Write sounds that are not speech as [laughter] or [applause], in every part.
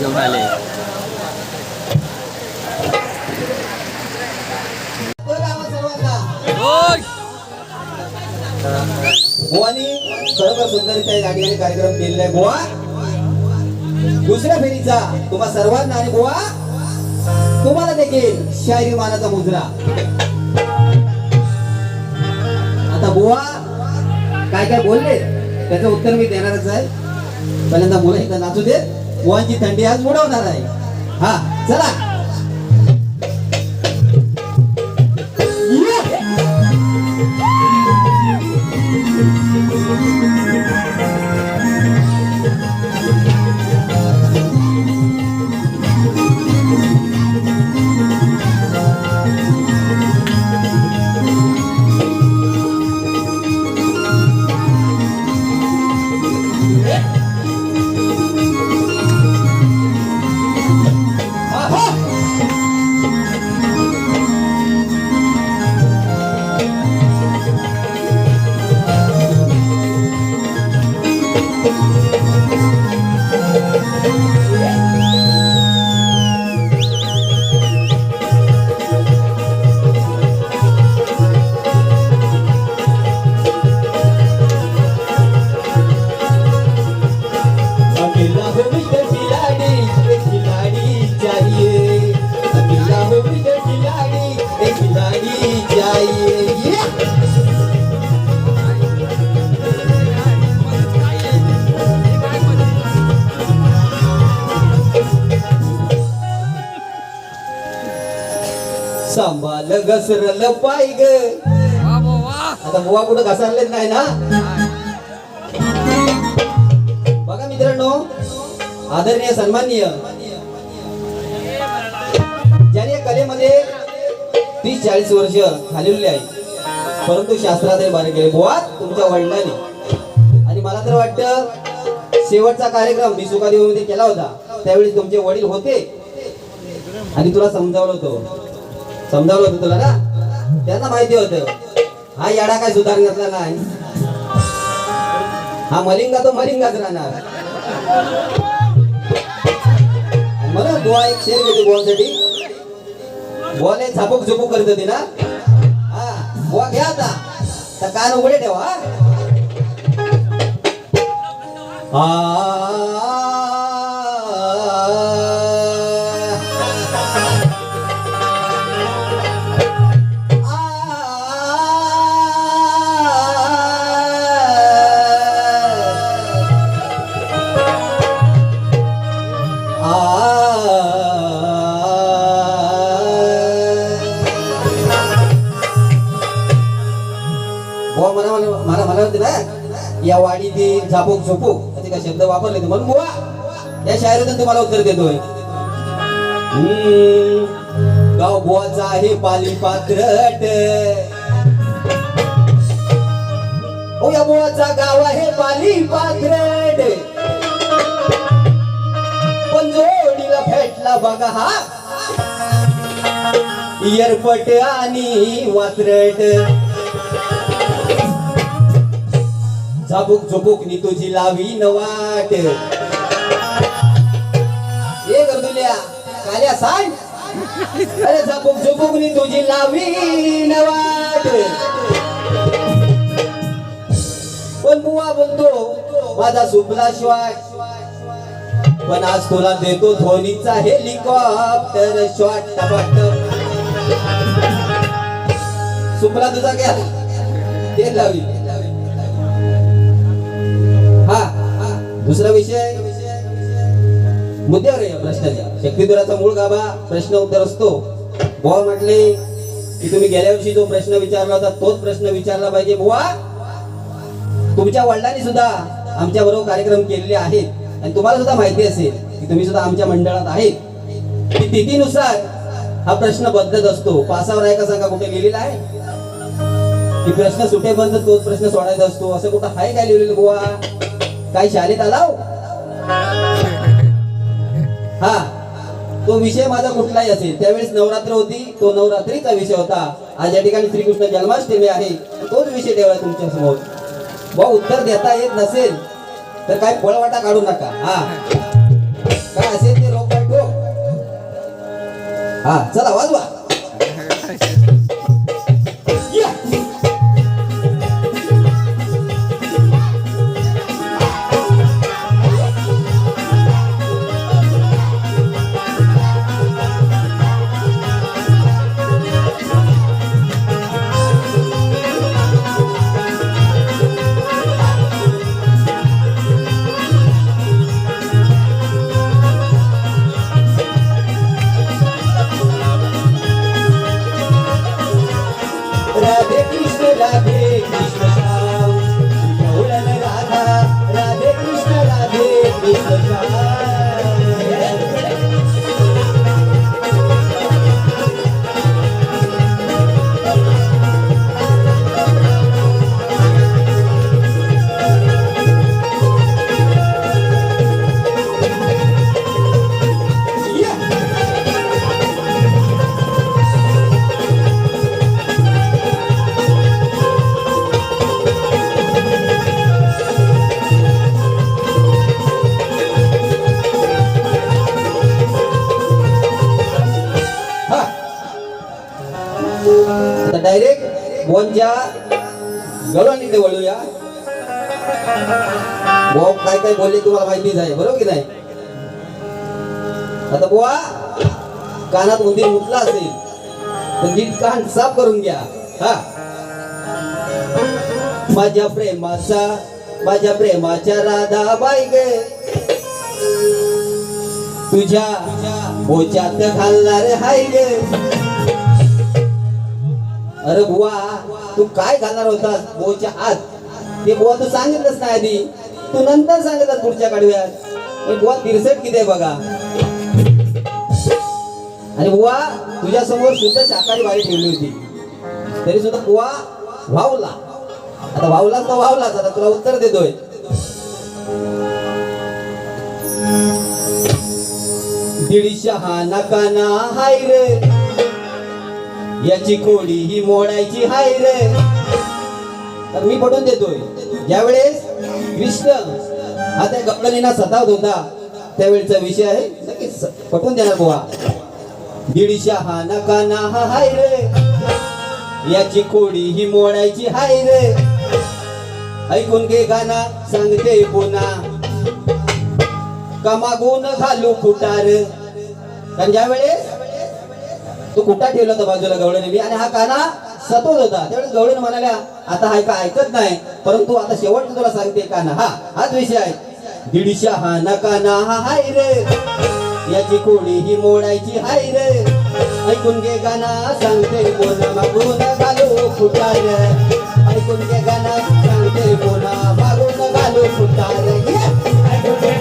घेऊन आले खरोखर सुंदर या ठिकाणी कार्यक्रम केलेला आहे बुवा दुसऱ्या फेरीचा तुम्हा सर्वांना आणि बुवा तुम्हाला देखील शायरी मानाचा मुजरा. आता बुवा काय काय बोलले? त्याचं उत्तर मी देणारच आहे. पहिल्यांदा मुलं एकदा नाचू देत. बुवांची थंडी आज उडवणार आहे. हा चला. घसरलं पाय ग? आता बुवा कुठं घसरलेच नाही ना? बघा मित्रांनो आदरणीय सन्माननीय. ज्याने या कलेमध्ये तीस चाळीस वर्ष घालवलेली आहे परंतु शास्त्रात बारे केले बुवा तुमच्या वडिलांनी. आणि मला तर वाटतं शेवटचा कार्यक्रम मी सुखादेवीमध्ये केला होता. त्यावेळी तुमचे वडील होते. आणि तुला समजावलं होतं. समजावलं होतं तुला ना? त्यांना माहिती होतं. हा याडा काय सुधारण्यातला नाही. हा मलिंगा तो मलिंगाच राहणार. मला बुवा एक शेर घेते बुवासाठी बुवाले झापूक झुपूक करत होती ना? हा गोवा घ्या आता. तर कान उघडे ठेवा हा. झापूक झोपूक असे काय शब्द वापरले ते. म्हणून बुवा या शायरीतून तुम्हाला उत्तर देतोय. गाव बुवाचा आहे पाली पात्रट ओ या बुवाचा गाव आहे पाली पात्रट पण जोडीला भेटला बघा हा. इयरपट आणि वात्रट झाबूक झुबुक नी तुझी लावी नवाट ए गर्दुल्या काल्या सांग. अरे झाबूक झुबूक नी तुझी लावी नवाट पण बुवा बोलतो माझा सुपला शिवाय. पण आज तुला देतो धोनीचा हेलिकॉप्टर शॉट टपाट सुपला तुझा घ्या. ते लावी दुसरा विषय. मुद्द्यावर आहे या प्रश्नाच्या. शक्तिधुराचा मूळ गाभा प्रश्न उत्तर असतो. बुवा म्हटले की तुम्ही गेल्या वर्षी जो प्रश्न विचारला होता तोच प्रश्न विचारला पाहिजे बुवा. तुमच्या वडिलांनी सुद्धा आमच्या बरोबर कार्यक्रम केलेले आहेत. आणि तुम्हाला सुद्धा माहिती असेल की तुम्ही सुद्धा आमच्या मंडळात आहेत. की तिथीनुसार हा प्रश्न बदलत असतो. पासावर आहे का सांगा कुठे लिहिलेला आहे? की प्रश्न सुटेपर्यंत तोच प्रश्न सोडायचा असतो. असं कुठं आहे काय लिहिलेलं बुवा? काय शाळेत आलाव [laughs] हा? तो विषय माझा कुठलाही असेल. त्यावेळेस नवरात्र होती. तो नवरात्रीचा विषय होता. आज या ठिकाणी श्रीकृष्ण जन्माष्टमी आहे. तोच विषय ठेवा तुमच्यासमोर. भाऊ उत्तर देता येत नसेल तर काय पळवाटा काढू नका. हा. काय असेल ते रोख हा चला वाजवा. डायरेक्ट बोनच्या गळवानीकडे वळूया. बॉब काय काय बोलले तुम्हाला माहितीच आहे बरोबर की नाही? आता बुवा कानात उंदीर मुतला असेल तर नीट कान साफ करून घ्या. हा. माझ्या प्रेमाचा माझ्या प्रेमाच्या राधा बाई गे. तुझ्या बोच्यात घालणार हाय गे. अरे बुवा तू काय घालणार होतास बोच्या आत? ते बुवा तू सांगितलंच नाही आधी. तू नंतर सांगितलं पुढच्या कडव्यात बुवा तिरसट किती आहे बघा. आणि बुवा तुझ्या समोर शुद्ध शाकाहारी बाई ठेवली होती. तरी सुद्धा बुवा वावला. आता वावलाच तर वावलाच आता तुला उत्तर देतोय. दीडशहा नकाना हाय रे. याची कोडी ही मोडायची हाय रे. तर मी पटवून देतोय. ज्यावेळेस कृष्ण हा त्या गपडणीना सतावत होता त्यावेळेचा विषय आहे नक्कीच पटवून देणार बुवा. दीडशा हा नकाना हा हाय रे. याची कोडी ही मोडायची हाय रे. ऐकून घे गाना सांगते पुन्हा. कमागून घालू फुटार कारण ज्यावेळेस तो कुठं ठेवला होता बाजूला गवळणी? आणि हा काना सतोच होता. त्यावेळेस गवळण म्हणाल्या आता हा का? ऐकत नाही. परंतु आता शेवट तुला सांगते काना. हा हाच विषय आहे. दीडशे हा ना काना हा हाय रे. याची कोडी ही मोडायची हाय रे. ऐकून घे गाना सांगते कोण मागून घालू फुटार. ऐकून घे गाना सांगते कोण मागून घालू फुटार. ऐकून घे.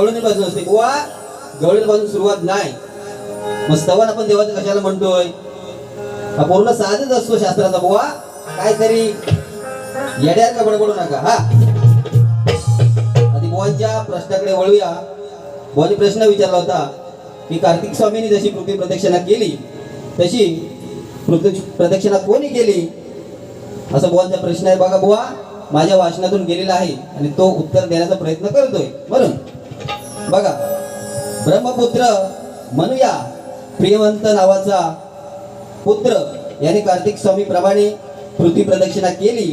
गवळणी बाजू असते. बुवा गवळणी बाजून सुरुवात नाही. मग स्तवन आपण देवाचं कशाला म्हणतोय? हा पूर्ण साधच असतो शास्त्राचा. बुवा काहीतरी येड्यात का बडबडू नका. हा. आधी बुवांच्या प्रश्नाकडे वळूया. बुवानी प्रश्न विचारला होता की कार्तिक स्वामींनी जशी पृथ्वी प्रदक्षिणा केली तशी पृथ्वी प्रदक्षिणा कोणी केली? असा बुवांचा प्रश्न आहे. बघा बुवा माझ्या वाचनातून गेलेला आहे आणि तो उत्तर देण्याचा प्रयत्न करतोय. म्हणून बघा ब्रह्मपुत्र म्हणूया प्रियवंत नावाचा पुत्र याने कार्तिक स्वामी प्रमाणे पृथ्वी प्रदक्षिणा केली.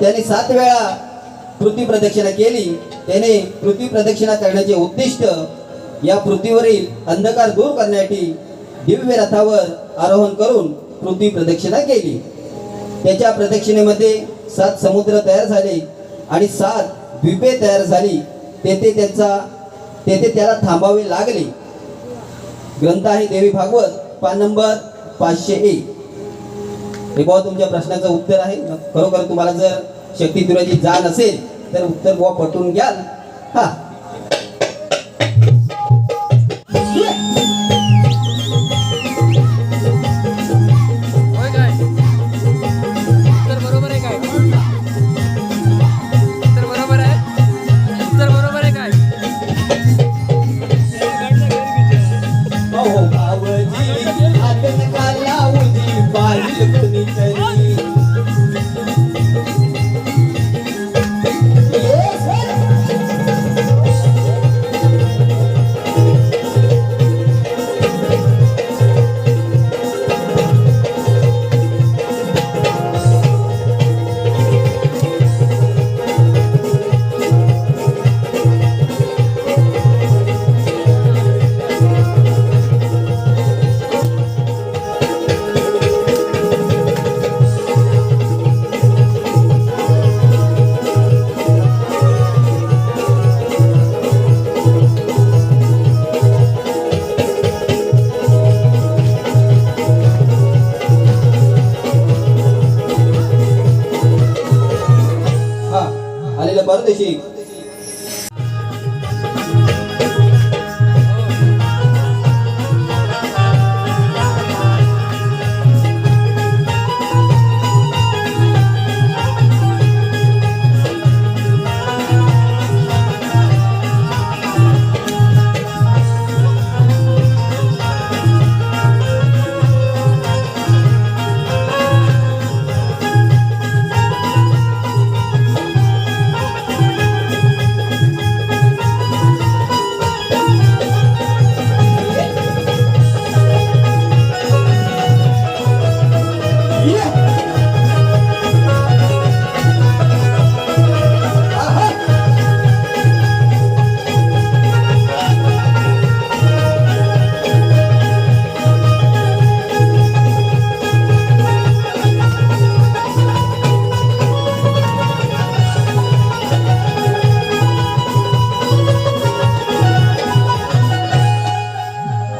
त्याने सात वेळा पृथ्वी प्रदक्षिणा केली. त्याने पृथ्वी प्रदक्षिणा करण्याचे उद्दिष्ट या पृथ्वीवरील अंधकार दूर करण्यासाठी दिव्य रथावर आरोहण करून पृथ्वी प्रदक्षिणा केली. त्याच्या प्रदक्षिणेमध्ये सात समुद्र तयार झाले आणि सात द्वीपे तयार झाली. तेथे त्यांचा तेथे त्याला थांबावे लागले. ग्रंथ आहे देवी भागवत पान नंबर पाचशे एक. हे बुवा तुमच्या प्रश्नाचं उत्तर आहे. खरोखर तुम्हाला जर शक्ती तुराची जाण असेल तर उत्तर बुवा पटवून घ्याल. हा.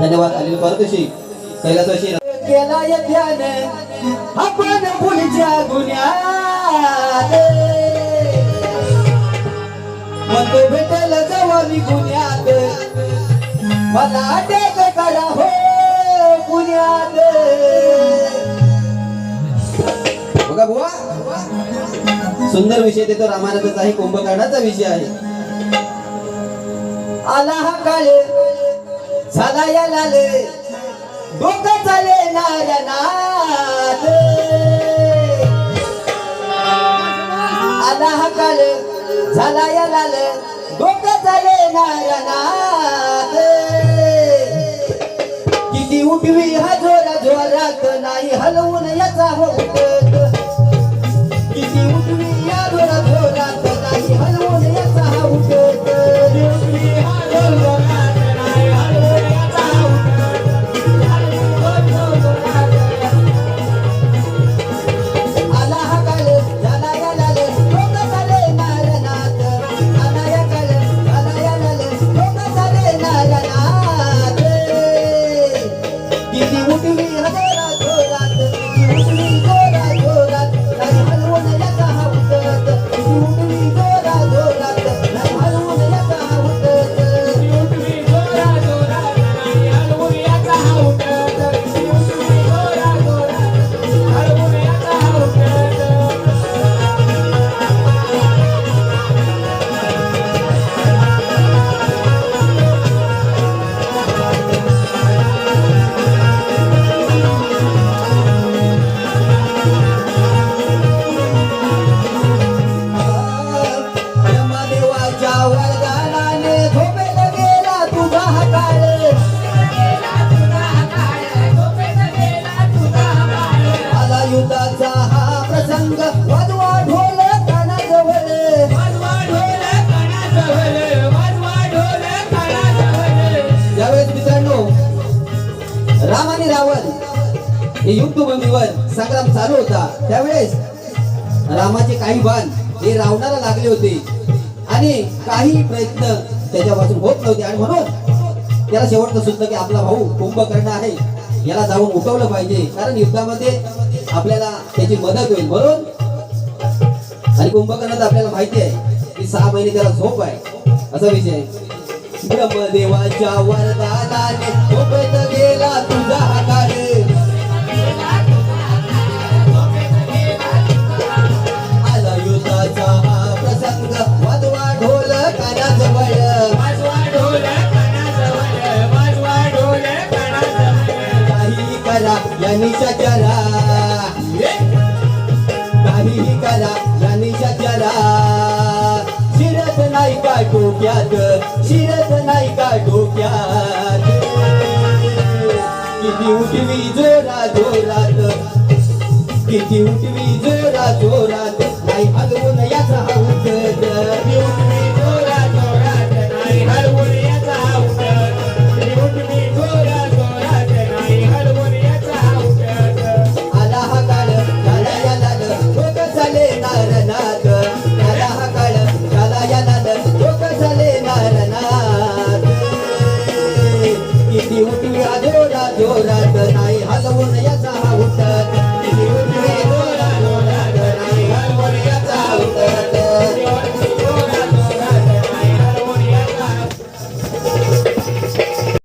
धन्यवाद. आलेले परदेशी कैलासवाशी केला ध्यान आपण पुढच्या गुन्ह्यात. भेटेल मी गुन्ह्यात. मला अटॅक करा हो गुन्ह्यात. बघा बुवा. सुंदर विषय देतो. रामायणाचा आहे कुंभकर्णाचा विषय आहे. आला हा काळे झाला या लाल डोकं चाले नारायणात आला हा काळे झाला या लाल डोकं चाले नारायणात किती उठवी हा जोरा जोरात नाही हलवून याचा होत. किती उठवी राम आणि रावण हे युद्धभूमीवर संग्राम चालू होता. त्यावेळेस रामाचे काही बाण हे रावणाला लागले होते. आणि काही प्रयत्न त्याच्यापासून होत नव्हते. आणि म्हणून त्याला शेवटचं सुचलं की आपला भाऊ कुंभकर्ण आहे. याला जाऊन उठवलं पाहिजे. कारण युद्धामध्ये आपल्याला त्याची मदत होईल. म्हणून आणि कुंभकर्णाचं आपल्याला माहिती आहे की सहा महिने त्याला झोप आहे. असा विषय ब्रह्मदेवाच्या वरदानाने झोपेत या निशाचरा काहीही करा या निशाचरा शिरत नाही का डोक्यात? शिरत नाही का डोक्यात? किती उठवी जोरा जोरात. किती उठवी जोरा जोरात. नाही हलवून याचा हा